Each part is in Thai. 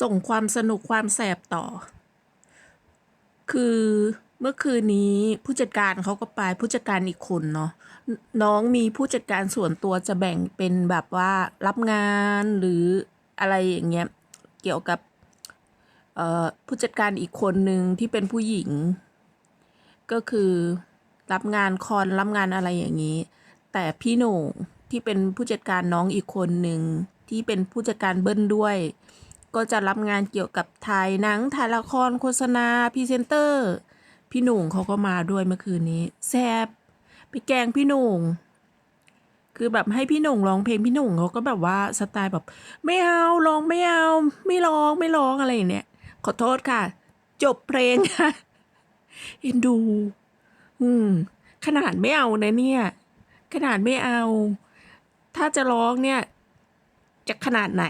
ส่งความสนุกความแสบต่อ คือเมื่อคืนนี้ผู้จัดการเขาก็ไปผู้จัดการอีกคนเนาะน้องมีผู้จัดการส่วนตัวจะแบ่งเป็นแบบว่ารับงานหรืออะไรอย่างเงี้ยเกี่ยวกับผู้จัดการอีกคนหนึ่งที่เป็นผู้หญิง ก็คือรับงานคอนรับงานอะไรอย่างนี้ แต่พี่โหน่งที่เป็นผู้จัดการน้องอีกคนหนึ่งที่เป็นผู้จัดการเบิ้ลด้วย ก็จะรับงานเกี่ยวกับถ่ายหนังถ่ายละครโฆษณาพรีเซนเตอร์ พี่หนุ่งเขาก็มาด้วยเมื่อคืนนี้แซบไปแกงพี่หนุ่งคือแบบให้พี่หนุ่งร้องเพลงพี่หนุ่งเขาก็แบบว่าสไตล์แบบ ไม่เอาร้องไม่เอา ไม่ร้องไม่ร้องอะไรอย่างเนี้ยขอโทษค่ะ จบเพลงค่ะเอ็นดู อืม ขนาดไม่เอานะเนี่ย ขนาดไม่เอา ถ้าจะร้องเนี่ย จะขนาดไหน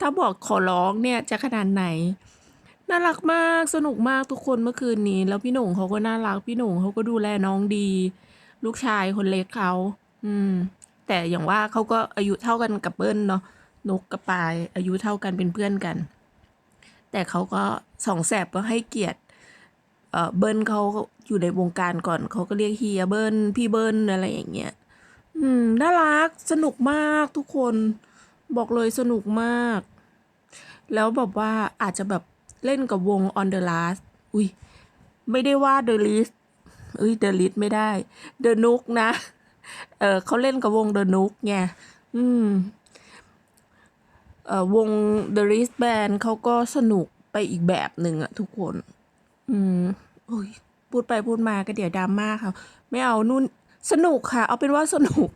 ถ้าบอกขอร้องเนี่ยจะขนาดไหน น่ารักมากสนุกมากทุกคนเมื่อคืนนี้ แล้วพี่หนุ่งเขาก็น่ารักพี่หนุ่งเขาก็ดูแลน้องดี ลูกชายคนเล็กเขาอืม แต่อย่างว่าเขาก็อายุเท่ากันกับเบิ้ลเนาะนกกับปาย อายุเท่ากันเป็นเพื่อนกัน แต่เขาก็สองแสบก็ให้เกียรติเเบิ้ลเขาอยู่ในวงการก่อนเขาก็เรียกเฮียเบิ้ลพี่เบิ้ลอะไรอย่างเงี้ย อืมน่ารักสนุกมากทุกคน บอกเลยสนุกมาก แล้วแบบว่าอาจจะแบบเล่นกับวง on the last อุ้ยไม่ได้ว่า the list เอ้ย the list ไม่ได้ the nook นะ เออเขาเล่นกับวง the nook ไงอืมเออวง the list band เขาก็สนุกไปอีกแบบหนึ่งอะทุกคน อืมโอ้ยพูดไปพูดมาก็เดี๋ยวดราม่าค่ะ ไม่เอานู่นสนุกค่ะ เอาเป็นว่าสนุก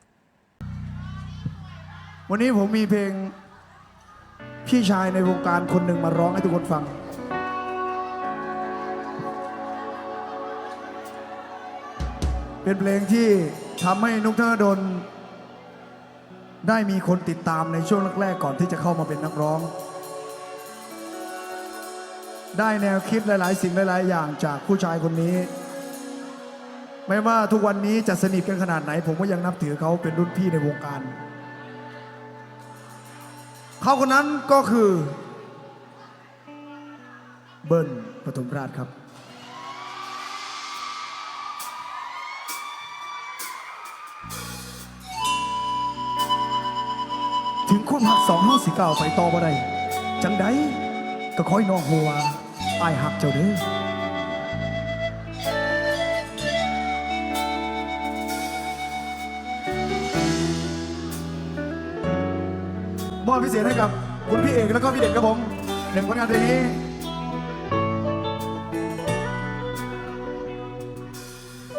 วันนี้ผมมีเพลงพี่ชายในวงการคนหนึ่งมาร้องให้ทุกคนฟัง เป็นเพลงที่ทำให้นุกธนดลได้มีคนติดตามในช่วงแรกๆก่อนที่จะเข้ามาเป็นนักร้อง ได้แนวคิดหลายๆ สิ่งหลาย ๆ อย่างจากผู้ชายคนนี้ ไม่ว่าทุกวันนี้จะสนิทกันขนาดไหน ผมก็ยังนับถือเขาเป็นรุ่นพี่ในวงการ เขาคนนั้นก็คือ เบิ้ลปฐมราชครับ ถึงความหักสองเฮาสิก้าวไปต่อบ่ได้จังใดก็คอยน้องหัวอายหักเจ้าเด้อ อบพิเศษให้กับคุณพี่เอกแล้วก็พี่เด่นครับผมหนึ่งผลงานเพลงนี้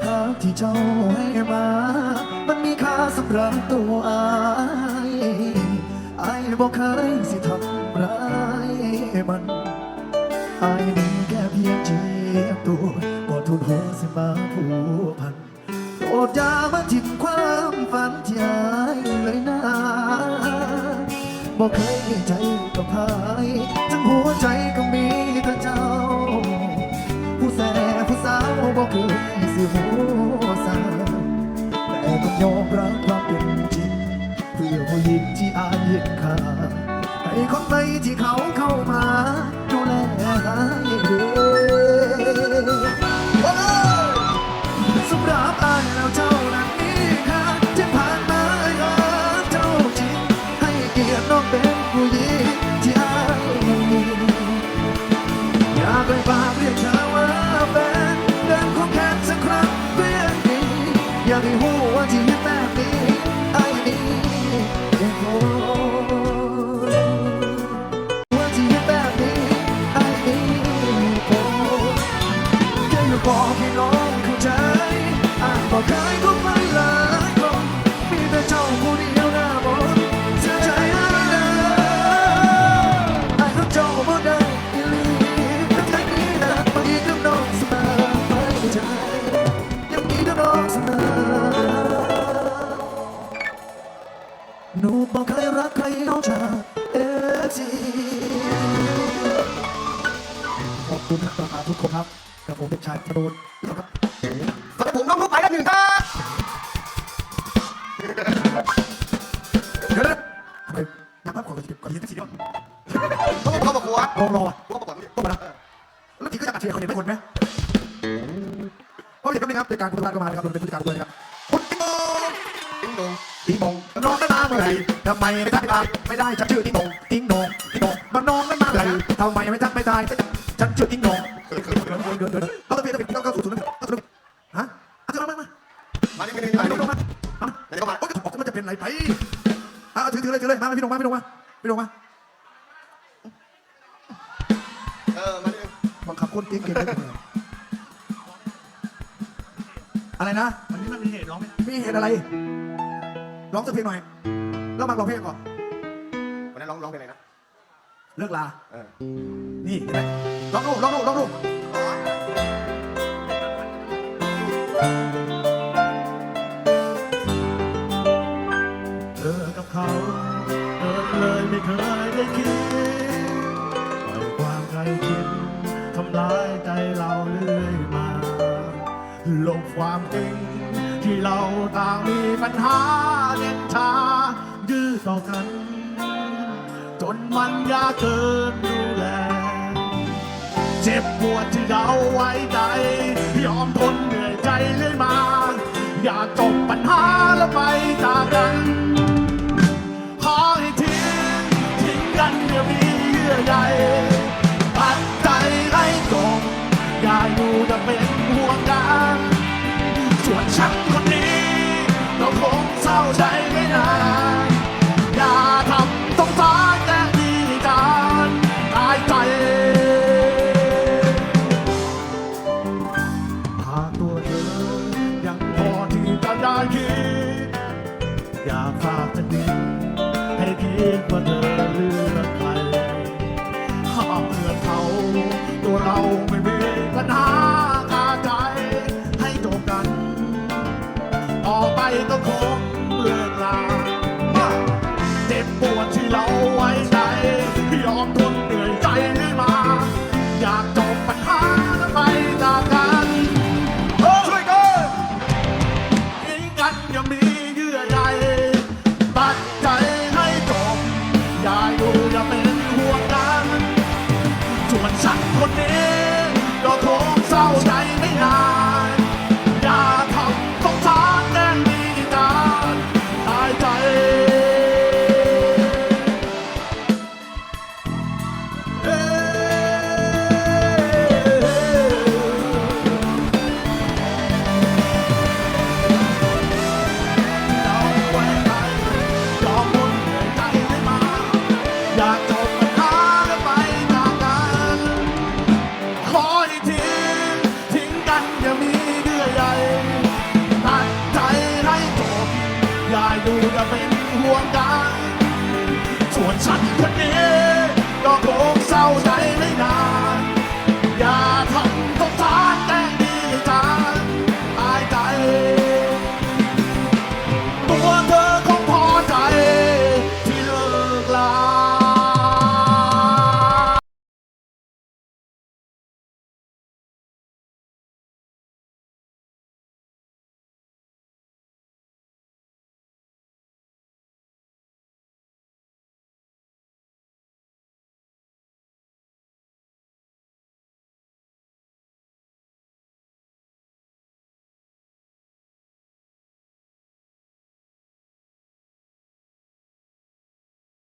หากที่เจ้าให้มา มันมีค่าสำหรับตัวอายอายบอกเคยสิทำร้ายมันอายนี่แค่เพียงเจียบตัวก็ทุนหัวสิมาผูกพันโปรดอย่ามาทิ้งความฝันที่อาย บอกเคยให้ใจกับพายทั้งหัวใจก็มีแต่เจ้า ผู้แสผู้สาวบอกเคยสิหัวสาแต่ต้องยอมรับความเป็นจริงเพื่อผู้หญิงที่อายเหยียดขาให้คนไปที่เขาเข้ามา ขอบคุณนะครับทุกคนครับกับผมเด็กชายกระโดดครับสำหรับผมน้องลูกไปแล้วหนึ่งครับเดี๋ยวนะทำไมน้ำพักขอกันก่อนที่จะทีเดียววดวงรอพวกประกวดนี่พวกมันนะแล้วทีก็จะอัดเชียร์คนเห็นไม่คนไหมเพราะเด็กคนนี้ครับในการคุณตาก็มานะครับเป็นผู้จัดการด้วยนะครับคุณติ๊งโมติ้งดงติ๊งโมน้องได้มาเมื่อไหร่ทำไมไม่ทักไม่ตายไม่ได้ฉันชื่อติ๊งโมติ๊งโมติ๊งโมมันน้องได้มาเมื่อไหร่ทำไมไม่ทักไม่ตาย ฉันชื่อติ๊งโมเกินเกินเกินเกินเกินเอาตัวเพียรเป็นเก้าเก้าศูนย์ศูนย์เก้าศูนย์ฮะเอาตัวมามามานี่มานี่มามาพี่นี่นงมาเดี๋ยวก็มาโอ้ยออกมันจะเป็นไรไปอะถือถือเลยถือเลยมาพี่นงมาพี่นงมาพี่นงมาเออมานี่บังคับคนเก่งเก่งได้เลยอะไรนะวันนี้มันมีเหตุร้องไหมมีเหตุอะไร ร้องสักเพลงหน่อยแล้วมาร้องเพลงก่อนวันนั้นร้องร้องเพลงอะไรนะเลิกลาเออนี่เห็นไหม ร้องดูร้องดูร้องดูเธอกับเขาเกิดเลยไม่เคยได้คิดปล่อยความใครคิดทำร้ายใจเราเรื่อยมาหลบความจริงที่เราต่างมีปัญหาเด็ดชาดื้อต่อกัน จนมันยากเกินดู เจ็บปวดที่เราไว้ใจยอมทนเหนื่อยใจเรื่อยมา อยากจบปัญหาแล้วไปจากกันขอให้ทิ้งทิ้งกันเดี๋ยวมีเยื่อใยปัดใจให้จบอย่าอยู่จะเป็นห่วงกันส่วนฉันคน ตัวเราไม่มีปัญหา ดูก็เป็นห่วงกันส่วนฉันคนนี้ก็คงเศร้าใจ